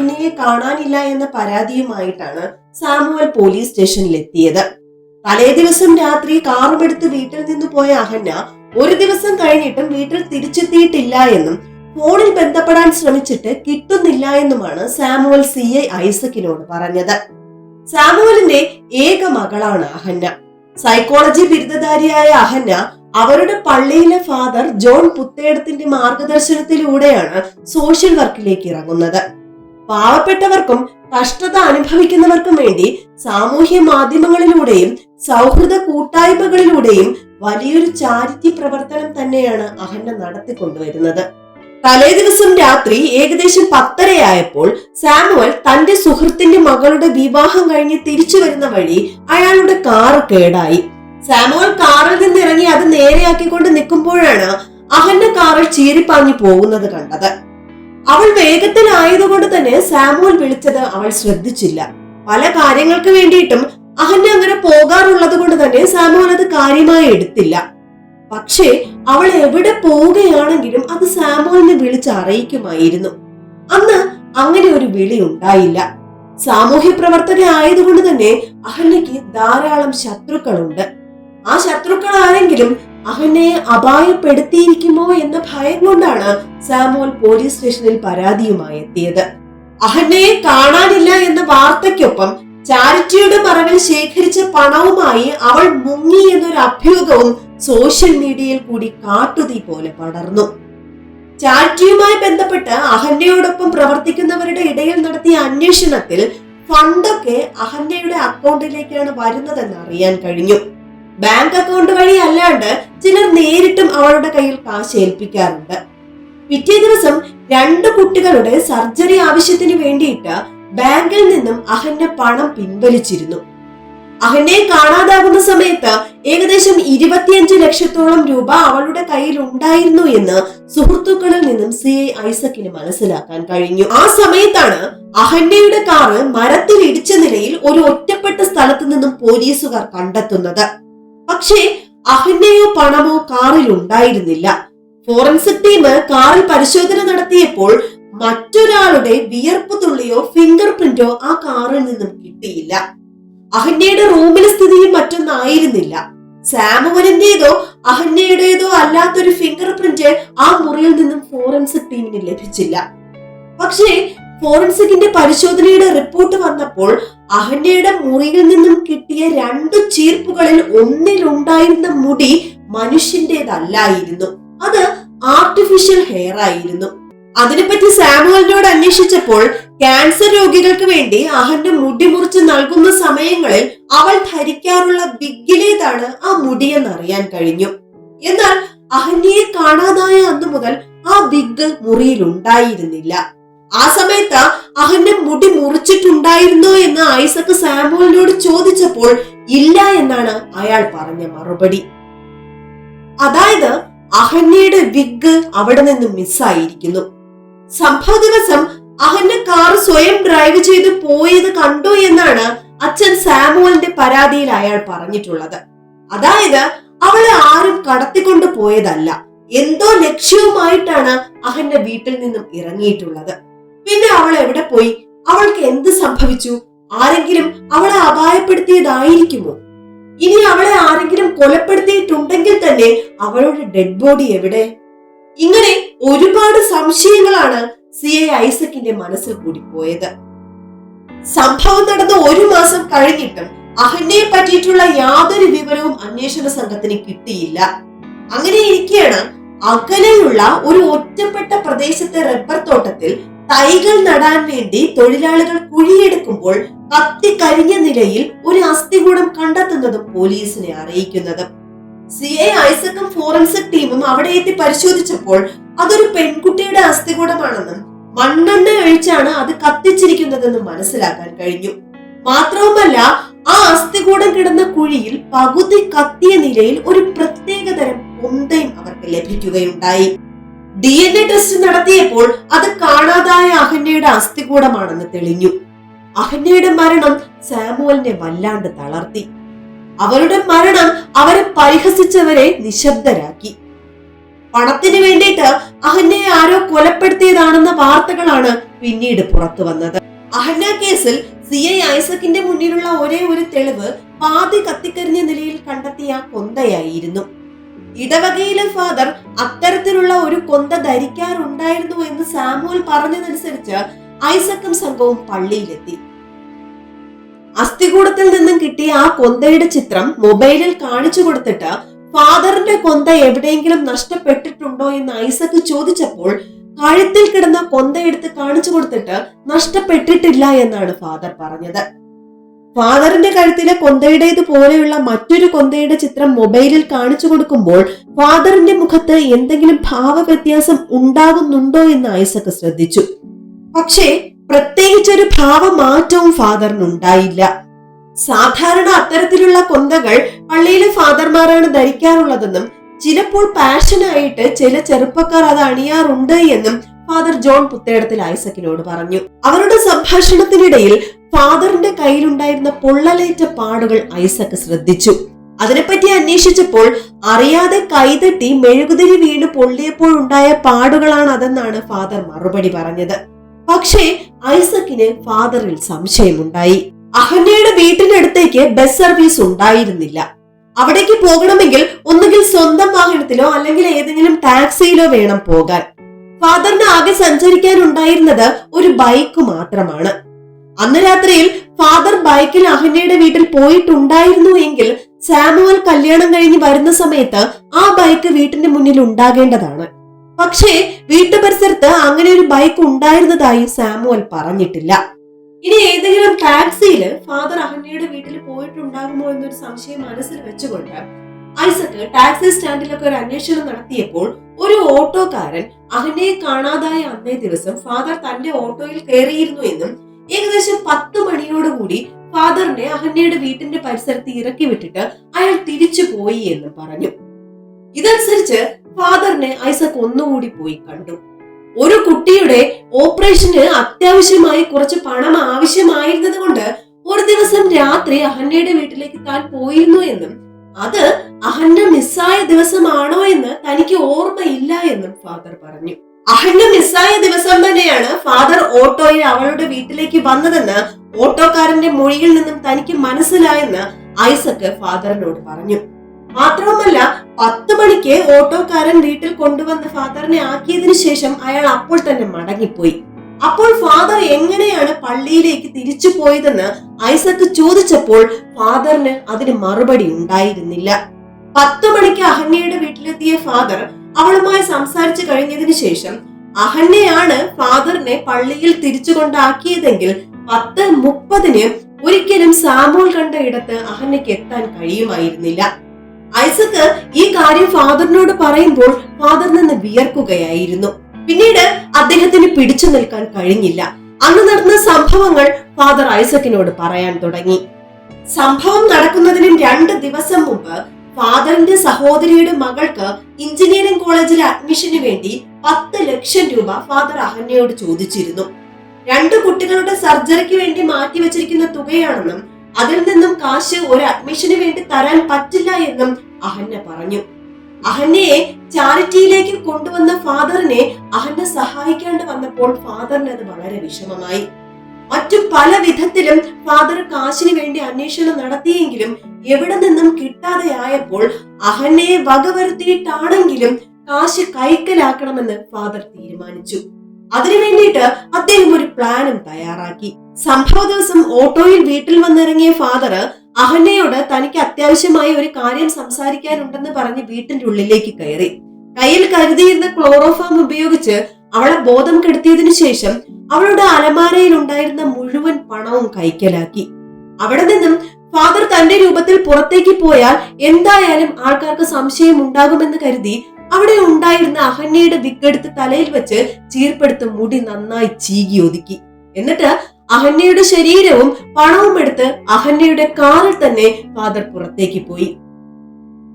മകൾ കാണാനില്ല എന്ന പരാതിയുമായിട്ടാണ് സാമുവൽ പോലീസ് സ്റ്റേഷനിൽ എത്തിയത് തലേ ദിവസം രാത്രി കാറുമെടുത്ത് വീട്ടിൽ നിന്ന് പോയ അഹന്ന ഒരു ദിവസം കഴിഞ്ഞിട്ടും വീട്ടിൽ തിരിച്ചെത്തിയിട്ടില്ല എന്നും ഫോണിൽ ബന്ധപ്പെടാൻ ശ്രമിച്ചിട്ട് കിട്ടുന്നില്ല എന്നുമാണ് സാമുവൽ സി ഐ ഐസക്കിനോട് പറഞ്ഞത്. സാമുവലിന്റെ ഏക മകളാണ് അഹന്ന സൈക്കോളജി ബിരുദധാരിയായ അഹന്ന അവരുടെ പള്ളിയിലെ ഫാദർ ജോൺ പുത്തേടത്തിന്റെ മാർഗദർശനത്തിലൂടെയാണ് സോഷ്യൽ വർക്കിലേക്ക് ഇറങ്ങുന്നത്. പാവപ്പെട്ടവർക്കും കഷ്ടത അനുഭവിക്കുന്നവർക്കും വേണ്ടി സാമൂഹ്യ മാധ്യമങ്ങളിലൂടെയും സൗഹൃദ കൂട്ടായ്മകളിലൂടെയും വലിയൊരു ചാരിറ്റി പ്രവർത്തനം തന്നെയാണ് അഹന്ന നടത്തിക്കൊണ്ടുവരുന്നത് തലേ ദിവസം രാത്രി ഏകദേശം പത്തരയായപ്പോൾ സാമുവൽ തന്റെ സുഹൃത്തിന്റെ മകളുടെ വിവാഹം കഴിഞ്ഞ് തിരിച്ചു വരുന്ന വഴി അയാളുടെ കാർ കേടായി. സാമുവൽ കാറിൽ നിന്ന് ഇറങ്ങി അത് നേരെയാക്കിക്കൊണ്ട് നിൽക്കുമ്പോഴാണ് അഹന്ന കാറിൽ ചീരിപ്പാഞ്ഞു പോകുന്നത് കണ്ടത്. അവൾ വേഗത്തിലായതുകൊണ്ട് തന്നെ സാമുവൽ വിളിച്ചത് അവൾ ശ്രദ്ധിച്ചില്ല. പല കാര്യങ്ങൾക്ക് വേണ്ടിയിട്ടും അഹന്യ അങ്ങനെ പോകാറുള്ളത് കൊണ്ട് തന്നെ സാമുവൽ അത് കാര്യമായി എടുത്തില്ല. പക്ഷേ അവൾ എവിടെ പോവുകയാണെങ്കിലും അത് സാമുവലിനെ വിളിച്ച് അറിയിക്കുമായിരുന്നു. അന്ന് അങ്ങനെ ഒരു വിളി ഉണ്ടായില്ല. സാമൂഹ്യ പ്രവർത്തക ആയതുകൊണ്ട് തന്നെ അഹന്യക്ക് ധാരാളം ശത്രുക്കളുണ്ട്. ആ ശത്രുക്കൾ ആരെങ്കിലും അഹന്നയെ അപായപ്പെടുത്തിയിരിക്കുമോ എന്ന ഭയം കൊണ്ടാണ് സാമോൽ പോലീസ് സ്റ്റേഷനിൽ പരാതിയുമായി എത്തിയത്. അഹനെ കാണാനില്ല എന്ന വാർത്തയ്ക്കൊപ്പം ചാരിറ്റിയുടെ മറവിൽ ശേഖരിച്ച പണവുമായി അവൾ മുങ്ങി എന്നൊരു അഭ്യൂഹവും സോഷ്യൽ മീഡിയയിൽ കൂടി കാട്ടുതീ പോലെ പടർന്നു. ചാരിറ്റിയുമായി ബന്ധപ്പെട്ട് അഹന്യയോടൊപ്പം പ്രവർത്തിക്കുന്നവരുടെ ഇടയിൽ നടത്തിയ അന്വേഷണത്തിൽ ഫണ്ടൊക്കെ അഹന്യയുടെ അക്കൗണ്ടിലേക്കാണ് വരുന്നതെന്ന് അറിയാൻ കഴിഞ്ഞു. ബാങ്ക് അക്കൗണ്ട് വഴി അല്ലാണ്ട് ചിലർ നേരിട്ടും അവളുടെ കയ്യിൽ കാശ് ഏൽപ്പിക്കാറുണ്ട്. പിറ്റേ ദിവസം രണ്ട് കുട്ടികളുടെ സർജറി ആവശ്യത്തിന് വേണ്ടിയിട്ട് ബാങ്കിൽ നിന്നും അഹന്റെ പണം പിൻവലിച്ചിരുന്നു. അഹനെ കാണാതാകുന്ന സമയത്ത് ഏകദേശം ഇരുപത്തിയഞ്ച് ലക്ഷത്തോളം രൂപ അവളുടെ കയ്യിൽ ഉണ്ടായിരുന്നു എന്ന് സുഹൃത്തുക്കളിൽ നിന്നും സി ഐ ഐസക്കിന് മനസ്സിലാക്കാൻ കഴിഞ്ഞു. ആ സമയത്താണ് അഹന്യയുടെ കാറ് മരത്തിൽ ഇടിച്ച നിലയിൽ ഒരു ഒറ്റപ്പെട്ട സ്ഥലത്ത് നിന്നും പോലീസുകാർ കണ്ടെത്തുന്നത്. പക്ഷേ അഹന്യയോ പണമോ കാറിൽ ഉണ്ടായിരുന്നില്ല ഫോറൻസിക് ടീം കാറിൽ പരിശോധന നടത്തിയപ്പോൾ മറ്റൊരാളുടെ വിയർപ്പ് തുള്ളിയോ ഫിംഗർ പ്രിന്റോ ആ കാറിൽ നിന്നും കിട്ടിയില്ല. അഹന്യയുടെ റൂമിലെ സ്ഥിതിയും മറ്റൊന്നായിരുന്നില്ല. സാമുവലിന്റേതോ അഹന്യയുടേതോ അല്ലാത്തൊരു ഫിംഗർ പ്രിന്റ് ആ മുറിയിൽ നിന്നും ഫോറൻസിക് ടീമിന് ലഭിച്ചില്ല. പക്ഷേ ഫോറൻസിക്കിന്റെ പരിശോധനയുടെ റിപ്പോർട്ട് വന്നപ്പോൾ അഹന്യയുടെ മുറിയിൽ നിന്നും കിട്ടിയ രണ്ടു ചീർപ്പുകളിൽ ഒന്നിലുണ്ടായിരുന്ന മുടി മനുഷ്യന്റേതല്ലായിരുന്നു. അത് ആർട്ടിഫിഷ്യൽ ഹെയർ ആയിരുന്നു. അതിനെപ്പറ്റി സാമുവലിനോട് അന്വേഷിച്ചപ്പോൾ ക്യാൻസർ രോഗികൾക്ക് വേണ്ടി അഹന്റെ മുടി മുറിച്ച് നൽകുന്ന സമയങ്ങളിൽ അവൾ ധരിക്കാറുള്ള ബിഗിലേതാണ് ആ മുടിയെന്നറിയാൻ കഴിഞ്ഞു. എന്നാൽ അഹന്യയെ കാണാതായ അന്നു മുതൽ ആ ബിഗ് മുറിയിൽ ഉണ്ടായിരുന്നില്ല. ആ സമയത്ത് അഹന്റെ മുടി മുറിച്ചിട്ടുണ്ടായിരുന്നോ എന്ന് ഐസക്ക് സാമുവലിനോട് ചോദിച്ചപ്പോൾ ഇല്ല എന്നാണ് അയാൾ പറഞ്ഞ മറുപടി. അതായത് അഹന്യയുടെ വിഗ് അവിടെ നിന്ന് മിസ്സായിരിക്കുന്നു. സംഭവ ദിവസം അഹന്യ കാർ സ്വയം ഡ്രൈവ് ചെയ്ത് പോയത് കണ്ടോ എന്നാണ് അച്ഛൻ സാമുവലിന്റെ പരാതിയിൽ അയാൾ പറഞ്ഞിട്ടുള്ളത്. അതായത് അവളെ ആരും കടത്തിക്കൊണ്ട് പോയതല്ല. എന്തോ ലക്ഷ്യവുമായിട്ടാണ് അഹന്റെ വീട്ടിൽ നിന്നും ഇറങ്ങിയിട്ടുള്ളത്. പിന്നെ അവൾ എവിടെ പോയി? അവൾക്ക് എന്ത് സംഭവിച്ചു? ആരെങ്കിലും അവളെ അപായപ്പെടുത്തിയതായിരിക്കുമോ? ഇനി അവളെ ആരെങ്കിലും കൊലപ്പെടുത്തിയിട്ടുണ്ടെങ്കിൽ തന്നെ അവളുടെ ഡെഡ് ബോഡി എവിടെ? ഇങ്ങനെ ഒരുപാട് സംശയങ്ങളാണ് സി എ ഐസക്കിന്റെ മനസ്സിൽ കൂടി പോയത്. സംഭവം നടന്ന ഒരു മാസം കഴിഞ്ഞിട്ടും അഹന്നയെ പറ്റിയിട്ടുള്ള യാതൊരു വിവരവും അന്വേഷണ സംഘത്തിന് കിട്ടിയില്ല. അങ്ങനെ ഇരിക്കെയാണ് അകലെയുള്ള ഒരു ഒറ്റപ്പെട്ട പ്രദേശത്തെ റബ്ബർ തോട്ടത്തിൽ തൈകൾ നടാൻ വേണ്ടി തൊഴിലാളികൾ കുഴിയെടുക്കുമ്പോൾ കത്തിക്കരിഞ്ഞ നിലയിൽ ഒരു അസ്ഥികൂടം കണ്ടെത്തുന്നത് പോലീസിനെ അറിയിക്കുന്നത്. സി. എ ഐസക്കും ഫോറൻസിക് ടീമും അവിടെ എത്തി പരിശോധിച്ചപ്പോൾ അതൊരു പെൺകുട്ടിയുടെ അസ്ഥികൂടമാണെന്നും മണ്ണെണ്ണ ഒഴിച്ചാണ് അത് കത്തിച്ചിരിക്കുന്നതെന്നും മനസ്സിലാക്കാൻ കഴിഞ്ഞു. മാത്രവുമല്ല ആ അസ്ഥികൂടം കിടന്ന കുഴിയിൽ പകുതി കത്തിയ നിലയിൽ ഒരു പ്രത്യേകതരം പൊന്തയും അവർക്ക് ലഭിക്കുകയുണ്ടായി. ഡി എൻ എ ടെസ്റ്റ് നടത്തിയപ്പോൾ അത് കാണാതായ അഹന്യയുടെ അസ്ഥികൂടമാണെന്ന് തെളിഞ്ഞു. അഹന്യയുടെ മരണം സാമുവലിനെ വല്ലാണ്ട് തളർത്തി. അവരുടെ മരണം അവരെ പരിഹസിച്ചവരെ നിശബ്ദരാക്കി. പണത്തിന് വേണ്ടിയിട്ട് അഹന്യയെ ആരോ കൊലപ്പെടുത്തിയതാണെന്ന വാർത്തകളാണ് പിന്നീട് പുറത്തു വന്നത്. അഹന്ന കേസിൽ സി ഐ ഐസക്കിന്റെ മുന്നിലുള്ള ഒരേ ഒരു തെളിവ് പാതി കത്തിക്കരിഞ്ഞ നിലയിൽ കണ്ടെത്തിയ കൊന്തയായിരുന്നു. ഇടവകയിലെ ഫാദർ അത്തരത്തിലുള്ള ഒരു കൊന്ത ധരിക്കാറുണ്ടായിരുന്നു എന്ന് സാമുവൽ പറഞ്ഞതനുസരിച്ച് ഐസക്കും സംഘവും പള്ളിയിലെത്തി. അസ്ഥികൂടത്തിൽ നിന്നും കിട്ടിയ ആ കൊന്തയുടെ ചിത്രം മൊബൈലിൽ കാണിച്ചു കൊടുത്തിട്ട് ഫാദറിന്റെ കൊന്ത എവിടെയെങ്കിലും നഷ്ടപ്പെട്ടിട്ടുണ്ടോ എന്ന് ഐസക്ക് ചോദിച്ചപ്പോൾ കഴുത്തിൽ കിടന്ന കൊന്ത എടുത്ത് കാണിച്ചു കൊടുത്തിട്ട് നഷ്ടപ്പെട്ടിട്ടില്ല എന്നാണ് ഫാദർ പറഞ്ഞത്. ഫാദറിന്റെ കഴുത്തിലെ കൊന്തയുടേത് പോലെയുള്ള മറ്റൊരു കൊന്തയുടെ ചിത്രം മൊബൈലിൽ കാണിച്ചു കൊടുക്കുമ്പോൾ ഫാദറിന്റെ മുഖത്ത് എന്തെങ്കിലും ഭാവവ്യത്യാസം ഉണ്ടാകുന്നുണ്ടോ എന്ന് ഐസക് ശ്രദ്ധിച്ചു. പക്ഷേ പ്രത്യേകിച്ചൊരു ഭാവമാറ്റവും മാറ്റവും ഫാദറിനുണ്ടായില്ല സാധാരണ അത്തരത്തിലുള്ള കൊന്തകൾ പള്ളിയിലെ ഫാദർമാരാണ് ധരിക്കാറുള്ളതെന്നും ചിലപ്പോൾ പാഷനായിട്ട് ചില ചെറുപ്പക്കാർ അത് അണിയാറുണ്ട് എന്നും ഫാദർ ജോൺ പുത്തേടത്തിൽ ഐസക്കിനോട് പറഞ്ഞു. അവരുടെ സംഭാഷണത്തിനിടയിൽ ഫാദറിന്റെ കയ്യിലുണ്ടായിരുന്ന പൊള്ളലേറ്റ പാടുകൾ ഐസക് ശ്രദ്ധിച്ചു. അതിനെപ്പറ്റി അന്വേഷിച്ചപ്പോൾ അറിയാതെ കൈതട്ടി മെഴുകുതിരി വീണ് പൊള്ളിയപ്പോഴുണ്ടായ പാടുകളാണ് അതെന്നാണ് ഫാദർ മറുപടി പറഞ്ഞത്. പക്ഷേ ഐസക്കിന് ഫാദറിൽ സംശയമുണ്ടായി. അഹന്യയുടെ വീട്ടിനടുത്തേക്ക് ബസ് സർവീസ് ഉണ്ടായിരുന്നില്ല. അവിടേക്ക് പോകണമെങ്കിൽ ഒന്നുകിൽ സ്വന്തം വാഹനത്തിലോ അല്ലെങ്കിൽ ഏതെങ്കിലും ടാക്സിയിലോ വേണം പോകാൻ. ഫാദറിന് ആകെ സഞ്ചരിക്കാനുണ്ടായിരുന്നത് ഒരു ബൈക്ക് മാത്രമാണ്. അന്ന് രാത്രിയിൽ ഫാദർ ബൈക്കിൽ അഹന്യയുടെ വീട്ടിൽ പോയിട്ടുണ്ടായിരുന്നു എങ്കിൽ സാമുവൽ കല്യാണം കഴിഞ്ഞ് വരുന്ന സമയത്ത് ആ ബൈക്ക് വീട്ടിന്റെ മുന്നിൽ ഉണ്ടാകേണ്ടതാണ്. പക്ഷേ വീട്ടു പരിസരത്ത് അങ്ങനെ ഒരു ബൈക്ക് ഉണ്ടായിരുന്നതായി സാമുവൽ പറഞ്ഞിട്ടില്ല. ഇനി ഏതെങ്കിലും ടാക്സിയിൽ ഫാദർ അഹന്യയുടെ വീട്ടിൽ പോയിട്ടുണ്ടാകുമോ എന്നൊരു സംശയം മനസ്സിൽ വെച്ചുകൊണ്ട് ഐസക്ക് ടാക്സി സ്റ്റാൻഡിലൊക്കെ ഒരു അന്വേഷണം നടത്തിയപ്പോൾ ഒരു ഓട്ടോക്കാരൻ അഹന്യയെ കാണാതായ അന്നേ ദിവസം ഫാദർ തന്റെ ഓട്ടോയിൽ കയറിയിരുന്നു എന്നും ഏകദേശം പത്ത് മണിയോടുകൂടി ഫാദറിനെ അഹന്യയുടെ വീട്ടിന്റെ പരിസരത്ത് ഇറക്കി വിട്ടിട്ട് അയാൾ തിരിച്ചു പോയി എന്ന് പറഞ്ഞു. ഇതനുസരിച്ച് ഫാദറിനെ ഐസക് ഒന്നുകൂടി പോയി കണ്ടു. ഒരു കുട്ടിയുടെ ഓപ്പറേഷന് അത്യാവശ്യമായി കുറച്ച് പണം ആവശ്യമായിരുന്നത് കൊണ്ട് ഒരു ദിവസം രാത്രി അഹന്യയുടെ വീട്ടിലേക്ക് താൻ പോയിരുന്നു എന്നും അത് അഹന്യ മിസ്സായ ദിവസമാണോ എന്ന് തനിക്ക് ഓർമ്മയില്ല എന്നും ഫാദർ പറഞ്ഞു. അഹന്ന മിസ്സായ ദിവസം തന്നെയാണ് ഫാദർ ഓട്ടോയിൽ അവളുടെ വീട്ടിലേക്ക് വന്നതെന്ന് ഓട്ടോക്കാരന്റെ മൊഴിയിൽ നിന്നും തനിക്ക് മനസ്സിലായെന്ന് ഐസക്ക് ഫാദറിനോട് പറഞ്ഞു. മാത്രവുമല്ല പത്ത് മണിക്ക് ഓട്ടോക്കാരൻ വീട്ടിൽ കൊണ്ടുവന്ന് ഫാദറിനെ ആക്കിയതിനു ശേഷം അയാൾ അപ്പോൾ തന്നെ മടങ്ങിപ്പോയി. അപ്പോൾ ഫാദർ എങ്ങനെയാണ് പള്ളിയിലേക്ക് തിരിച്ചു പോയതെന്ന് ഐസക്ക് ചോദിച്ചപ്പോൾ ഫാദറിന് അതിന് മറുപടി ഉണ്ടായിരുന്നില്ല. പത്ത് മണിക്ക് അഹന്യയുടെ വീട്ടിലെത്തിയ ഫാദർ അവളുമായി സംസാരിച്ചു കഴിഞ്ഞതിന് ശേഷം അഹന്യയാണ് ഫാദറിനെ പള്ളിയിൽ തിരിച്ചു കൊണ്ടാക്കിയതെങ്കിൽ പത്ത് മുപ്പതിന് ഒരിക്കലും സാമൂൽ കണ്ട ഇടത്ത് അഹന്യക്ക് എത്താൻ കഴിയുമായിരുന്നില്ല. ഐസക്ക് ഈ കാര്യം ഫാദറിനോട് പറയുമ്പോൾ ഫാദർ നിന്ന് വിയർക്കുകയായിരുന്നു. പിന്നീട് അദ്ദേഹത്തിന് പിടിച്ചു നിൽക്കാൻ കഴിഞ്ഞില്ല. അന്ന് നടന്ന സംഭവങ്ങൾ ഫാദർ ഐസക്കിനോട് പറയാൻ തുടങ്ങി. സംഭവം നടക്കുന്നതിന് രണ്ട് ദിവസം മുമ്പ് ഫാദറിന്റെ സഹോദരിയുടെ മകൾക്ക് എഞ്ചിനീയറിംഗ് കോളേജിലെ അഡ്മിഷന് വേണ്ടി പത്ത് ലക്ഷം രൂപ ഫാദർ അഹന്യയോട് ചോദിച്ചിരുന്നു. രണ്ട് കുട്ടികളുടെ സർജറിക്ക് വേണ്ടി മാറ്റിവെച്ചിരിക്കുന്ന തുകയാണെന്നും അതിൽ നിന്നും കാശ് ഒരു അഡ്മിഷന് വേണ്ടി തരാൻ പറ്റില്ല എന്നും അഹന്ന പറഞ്ഞു. അഹന്നയെ ചാരിറ്റിയിലേക്ക് കൊണ്ടുവന്ന ഫാദറിനെ അഹന്ന സഹായിക്കാണ്ട് വന്നപ്പോൾ ഫാദറിന് അത് വളരെ വിഷമമായി. മറ്റു പല വിധത്തിലും ഫാദർ കാശിന് വേണ്ടി അന്വേഷണം നടത്തിയെങ്കിലും എവിടെ നിന്നും കിട്ടാതെയായപ്പോൾ അഹന്നയെ വകവരുത്തിയിട്ടാണെങ്കിലും കാശ് കൈക്കലാക്കണമെന്ന് ഫാദർ തീരുമാനിച്ചു. അതിനു വേണ്ടിയിട്ട് അദ്ദേഹം ഒരു പ്ലാനും തയ്യാറാക്കി. സംഭവ ദിവസം ഓട്ടോയിൽ വീട്ടിൽ വന്നിറങ്ങിയ ഫാദർ അഹന്നയോട് തനിക്ക് അത്യാവശ്യമായ ഒരു കാര്യം സംസാരിക്കാനുണ്ടെന്ന് പറഞ്ഞ് വീട്ടിന്റെ ഉള്ളിലേക്ക് കയറി. കയ്യിൽ കരുതിയിരുന്ന ക്ലോറോഫാം ഉപയോഗിച്ച് അവളെ ബോധം കെടുത്തിയതിനു ശേഷം അവളുടെ അലമാരയിൽ ഉണ്ടായിരുന്ന മുഴുവൻ പണവും കൈക്കലാക്കി. അവിടെ നിന്നും ഫാദർ തന്റെ രൂപത്തിൽ പുറത്തേക്ക് പോയാൽ എന്തായാലും ആൾക്കാർക്ക് സംശയം ഉണ്ടാകുമെന്ന് കരുതി അവിടെ ഉണ്ടായിരുന്ന അഹന്യയുടെ വിക്കെടുത്ത് തലയിൽ വെച്ച് ചീർപ്പെടുത്ത് മുടി നന്നായി ചീകി ഒതുക്കി. എന്നിട്ട് അഹന്യയുടെ ശരീരവും പണവും എടുത്ത് അഹന്യയുടെ കാറിൽ തന്നെ ഫാദർ പുറത്തേക്ക് പോയി.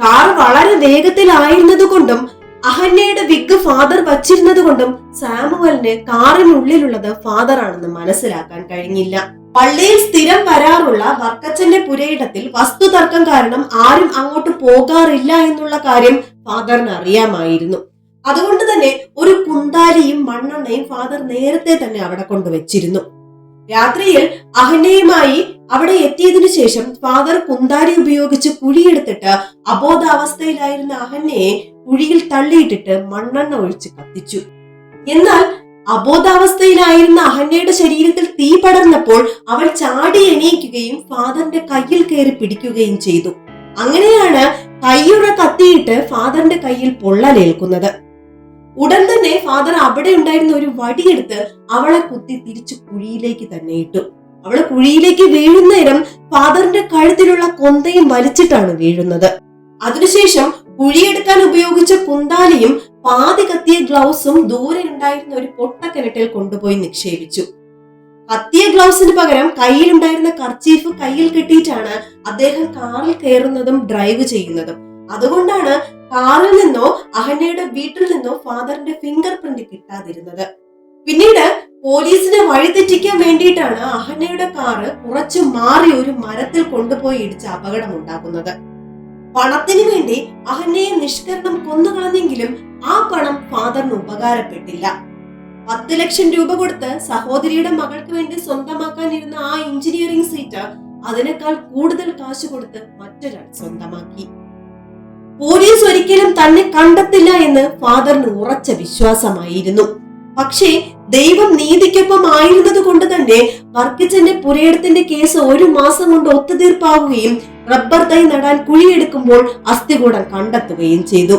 കാർ വളരെ വേഗത്തിലായിരുന്നത് കൊണ്ടും അഹന്യയുടെ വിഗ് ഫാദർ വച്ചിരുന്നത് കൊണ്ടും സാമുവലിന് കാറിനുള്ളിലുള്ളത് ഫാദർ ആണെന്ന് മനസ്സിലാക്കാൻ കഴിഞ്ഞില്ല. പള്ളിയിൽ സ്ഥിരം വരാറുള്ള വർക്കച്ചന്റെ പുരയിടത്തിൽ വസ്തുതർക്കം കാരണം ആരും അങ്ങോട്ട് പോകാറില്ല എന്നുള്ള കാര്യം ഫാദറിന് അറിയാമായിരുന്നു. അതുകൊണ്ട് തന്നെ ഒരു കുന്താലിയും മണ്ണെണ്ണയും ഫാദർ നേരത്തെ തന്നെ അവിടെ കൊണ്ടുവച്ചിരുന്നു. രാത്രിയിൽ അഹന്യയുമായി അവിടെ എത്തിയതിനു ശേഷം ഫാദർ കുന്താരി ഉപയോഗിച്ച് കുഴിയെടുത്തിട്ട് അബോധാവസ്ഥയിലായിരുന്ന അഹന്നയെ കുഴിയിൽ തള്ളിയിട്ടിട്ട് മണ്ണെണ്ണ ഒഴിച്ച് കത്തിച്ചു. എന്നാൽ അബോധാവസ്ഥയിലായിരുന്ന അഹന്യയുടെ ശരീരത്തിൽ തീ പടർന്നപ്പോൾ അവൾ ചാടി എണീക്കുകയും ഫാദറിന്റെ കയ്യിൽ കയറി പിടിക്കുകയും ചെയ്തു. അങ്ങനെയാണ് കൈയുടെ കത്തിയിട്ട് ഫാദറിന്റെ കയ്യിൽ പൊള്ളലേൽക്കുന്നത് ഉടൻ തന്നെ ഫാദർ അവിടെ ഉണ്ടായിരുന്ന ഒരു വടിയെടുത്ത് അവളെ കുത്തി തിരിച്ചു കുഴിയിലേക്ക് തന്നെ ഇട്ടു. അവൾ കുഴിയിലേക്ക് വീഴുന്നേരം ഫാദറിന്റെ കഴുത്തിലുള്ള കൊന്തയും വലിച്ചിട്ടാണ് വീഴുന്നത്. അതിനുശേഷം കുഴിയെടുക്കാൻ ഉപയോഗിച്ച കുന്താലിയും പാതി കത്തിയ ഗ്ലൗസും ദൂരെ ഉണ്ടായിരുന്ന ഒരു പൊട്ടക്കിണറ്റിൽ കൊണ്ടുപോയി നിക്ഷേപിച്ചു. കത്തിയ ഗ്ലൗസിന് പകരം കയ്യിലുണ്ടായിരുന്ന കർച്ചീഫ് കയ്യിൽ കെട്ടിയിട്ടാണ് അദ്ദേഹം കാറിൽ കയറുന്നതും ഡ്രൈവ് ചെയ്യുന്നതും. അതുകൊണ്ടാണ് കാറിൽ നിന്നോ അഹനയുടെ വീട്ടിൽ നിന്നോ ഫാദറിന്റെ ഫിംഗർ പ്രിന്റ് കിട്ടാതിരുന്നത്. പിന്നീട് പോലീസിനെ വഴിതെറ്റിക്കാൻ വേണ്ടിയിട്ടാണ് അഹന്നയുടെ കാറ് കുറച്ചു മാറി ഒരു മരത്തിൽ കൊണ്ടുപോയി ഇടിച്ച് അപകടം ഉണ്ടാക്കുന്നത് പണത്തിന് വേണ്ടി അഹനയെ നിഷ്കരണം കൊന്നുകളഞ്ഞെങ്കിലും ആ പണം ഫാദറിന് ഉപകാരപ്പെട്ടില്ല. പത്ത് ലക്ഷം രൂപ കൊടുത്ത് സഹോദരിയുടെ മകൾക്ക് വേണ്ടി സ്വന്തമാക്കാനിരുന്ന ആ എഞ്ചിനീയറിംഗ് സീറ്റ് അതിനേക്കാൾ കൂടുതൽ കാശ് കൊടുത്ത് മറ്റൊരാൾ സ്വന്തമാക്കി. പോലീസ് ഒരിക്കലും തന്നെ കണ്ടെത്തില്ല എന്ന് ഫാദറിന് ഉറച്ച വിശ്വാസമായിരുന്നു. പക്ഷേ ദൈവം നീതിക്കൊപ്പം ആയിരുന്നത് കൊണ്ട് തന്നെ വർക്കിച്ചന്റെ പുരയിടത്തിന്റെ കേസ് ഒരു മാസം കൊണ്ട് ഒത്തുതീർപ്പാവുകയും റബ്ബർ തൈ നടാൻ കുഴിയെടുക്കുമ്പോൾ അസ്ഥികൂടം കണ്ടെത്തുകയും ചെയ്തു.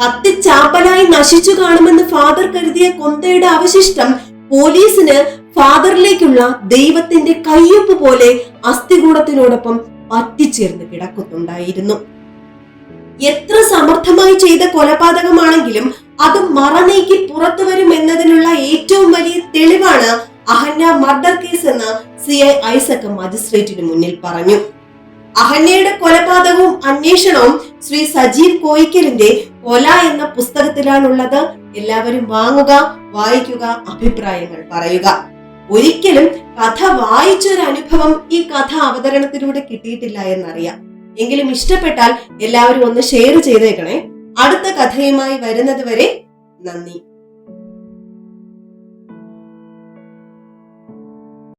കത്തിച്ചാപ്പലായി നശിച്ചു കാണുമെന്ന് ഫാദർ കരുതിയ കൊന്തയുടെ അവശിഷ്ടം പോലീസിന് ഫാദറിലേക്കുള്ള ദൈവത്തിന്റെ കയ്യൊപ്പ് പോലെ അസ്ഥികൂടത്തിനോടൊപ്പം പറ്റിച്ചേർന്ന് കിടക്കുന്നുണ്ടായിരുന്നു. എത്ര സമർത്ഥമായി ചെയ്ത കൊലപാതകമാണെങ്കിലും അത് മറനീക്കി പുറത്തു വരും എന്നതിനുള്ള ഏറ്റവും വലിയ തെളിവാണ് അഹന്യ മർഡർ കേസ് എന്ന് സി ഐ ഐസക് മജിസ്ട്രേറ്റിന് മുന്നിൽ പറഞ്ഞു. അഹന്യയുടെ കൊലപാതകവും അന്വേഷണവും ശ്രീ സജീവ് കോയിക്കലിന്റെ കൊല എന്ന പുസ്തകത്തിലാണുള്ളത്. എല്ലാവരും വാങ്ങുക വായിക്കുക അഭിപ്രായങ്ങൾ പറയുക. ഒരിക്കലും കഥ വായിച്ചൊരു അനുഭവം ഈ കഥ അവതരണത്തിലൂടെ കിട്ടിയിട്ടില്ല എന്നറിയാം. എങ്കിലും ഇഷ്ടപ്പെട്ടാൽ എല്ലാവരും ഒന്ന് ഷെയർ ചെയ്തേക്കണേ. അടുത്ത കഥയുമായി വരുന്നതുവരെ നന്ദി.